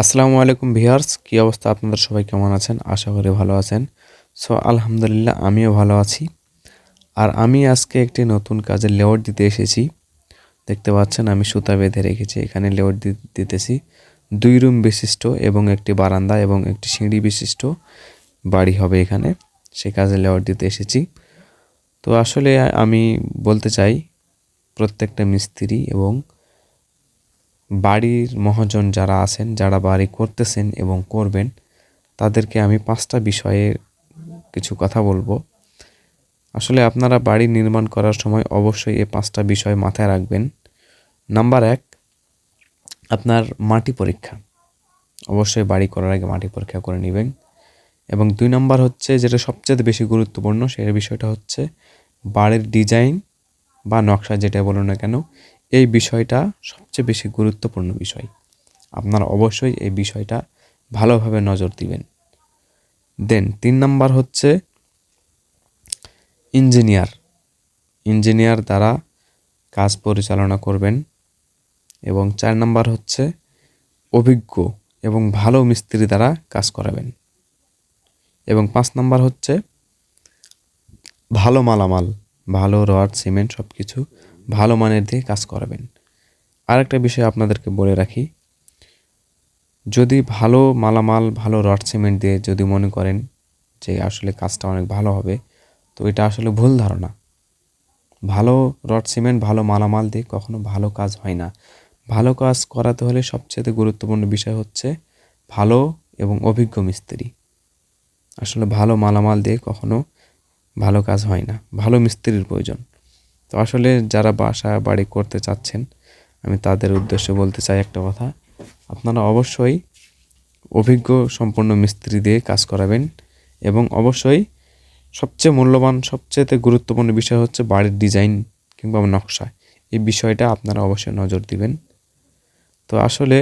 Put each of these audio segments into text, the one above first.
আসসালামু আলাইকুম ভিউয়ার্স, কী অবস্থা আপনাদের সবাই কেমন আছেন? আশা করি ভালো আছেন। সো, আলহামদুলিল্লাহ, আমিও ভালো আছি। আর আমি আজকে একটি নতুন কাজে লেআউট দিতে এসেছি। দেখতে পাচ্ছেন, আমি সুতা বেঁধে রেখেছি, এখানে লেআউট দিতেছি। দুই রুম বিশিষ্ট এবং একটি বারান্দা এবং একটি সিঁড়ি বিশিষ্ট বাড়ি হবে এখানে। সে কাজে লেআউট দিতে এসেছি। তো আসলে আমি বলতে চাই, প্রত্যেকটা মিস্ত্রি এবং বাড়ির মহাজন যারা আছেন, যারা বাড়ি করতেছেন এবং করবেন, তাদেরকে আমি পাঁচটা বিষয়ে কিছু কথা বলব। আসলে আপনারা বাড়ি নির্মাণ করার সময় অবশ্যই এই পাঁচটা বিষয় মাথায় রাখবেন। নাম্বার এক, আপনার মাটি পরীক্ষা। অবশ্যই বাড়ি করার আগে মাটি পরীক্ষা করে নেবেন। এবং দুই নম্বর হচ্ছে, যেটা সবচেয়ে বেশি গুরুত্বপূর্ণ সেই বিষয়টা হচ্ছে বাড়ির ডিজাইন বা নকশা যেটা বলুন না কেন এই বিষয়টা সবচেয়ে বেশি গুরুত্বপূর্ণ বিষয়। আপনারা অবশ্যই এই বিষয়টা ভালোভাবে নজর দিবেন। দেন তিন নাম্বার হচ্ছে ইঞ্জিনিয়ার। ইঞ্জিনিয়ার দ্বারা কাজ পরিচালনা করবেন এবং চার নাম্বার হচ্ছে অভিজ্ঞ এবং ভালো মিস্ত্রি দ্বারা কাজ করাবেন। এবং পাঁচ নাম্বার হচ্ছে ভালো মালামাল, ভালো রড, সিমেন্ট সব কিছু ভালো মানের দিয়ে কাজ করাবেন। আরেকটা বিষয় আপনাদেরকে বলে রাখি, যদি ভালো মালামাল, ভালো রড সিমেন্ট দিয়ে যদি মনে করেন যে আসলে কাজটা অনেক ভালো হবে, তো এটা আসলে ভুল ধারণা। ভালো রড সিমেন্ট, ভালো মালামাল দিয়ে কখনো ভালো কাজ হয় না। ভালো কাজ করাতে হলে সবচেয়ে গুরুত্বপূর্ণ বিষয় হচ্ছে ভালো এবং অভিজ্ঞ মিস্ত্রি। আসলে ভালো মালামাল দিয়ে কখনো ভালো কাজ হয় না। ভালো মিস্ত্রির প্রয়োজন। তো আসলে যারা বাসা বাড়ি করতে চাচ্ছেন, আমি তাদের উদ্দেশ্যে বলতে চাই একটা কথা। আপনারা অবশ্যই অভিজ্ঞ সম্পন্ন মিস্ত্রি দিয়ে কাজ করাবেন এবং অবশ্যই সবচেয়ে মূল্যবান সবচেয়ে গুরুত্বপূর্ণ বিষয় হচ্ছে বাড়ির ডিজাইন কিংবা নকশা। এই বিষয়টা আপনারা অবশ্যই নজর দিবেন। তো আসলে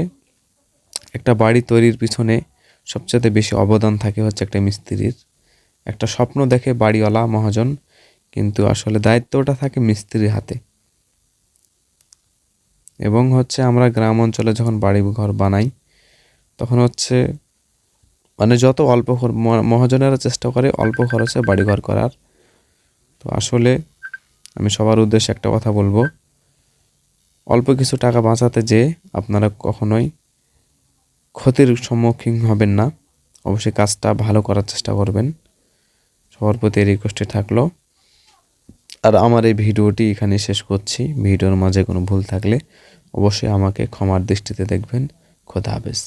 একটা বাড়ি তৈরির পিছনে সবচেয়ে বেশি অবদান থাকে হচ্ছে একটা মিস্ত্রির। একটা স্বপ্ন দেখে বাড়িওয়ালা মহাজন কিন্তু আসলে দায়িত্বটা থাকে মিস্ত্রির হাতে। এবং হচ্ছে আমরা গ্রাম অঞ্চলে যখন বাড়ি ঘর বানাই, তখন হচ্ছে মানে যত অল্প মহাজনেরা চেষ্টা করে অল্প খরচে বাড়িঘর করার। তো আসলে আমি সবার উদ্দেশ্যে একটা কথা বলব, অল্প কিছু টাকা বাঁচাতে যে আপনারা কখনোই ক্ষতির সম্মুখীন হবেন না। অবশ্যই কাজটা ভালো করার চেষ্টা করবেন। সবার প্রতি রিকোয়েস্টে থাকল। আর আমার এই ভিডিওটি এখানে শেষ করছি। ভিডিওর মাঝে কোনো ভুল থাকলে অবশ্যই আমাকে ক্ষমার দৃষ্টিতে দেখবেন। খোদা হাফেজ।